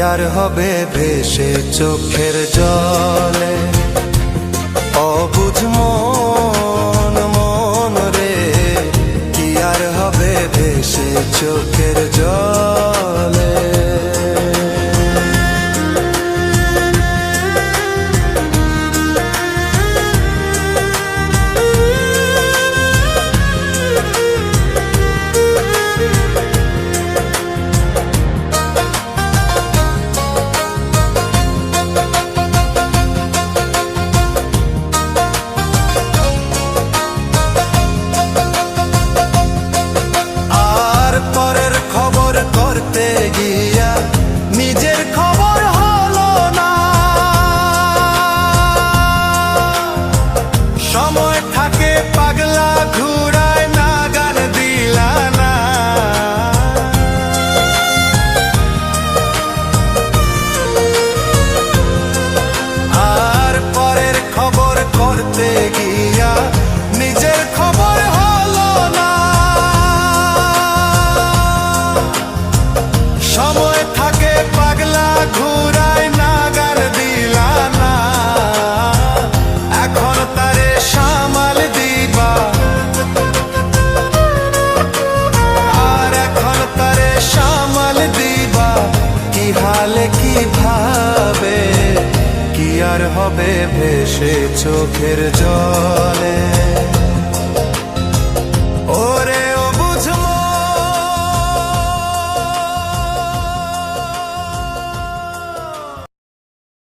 আর হবে ভেসে চোখের জলে। অবুঝ হালে কি ভাবে কি আর হবে ভেসে চোখের জলে?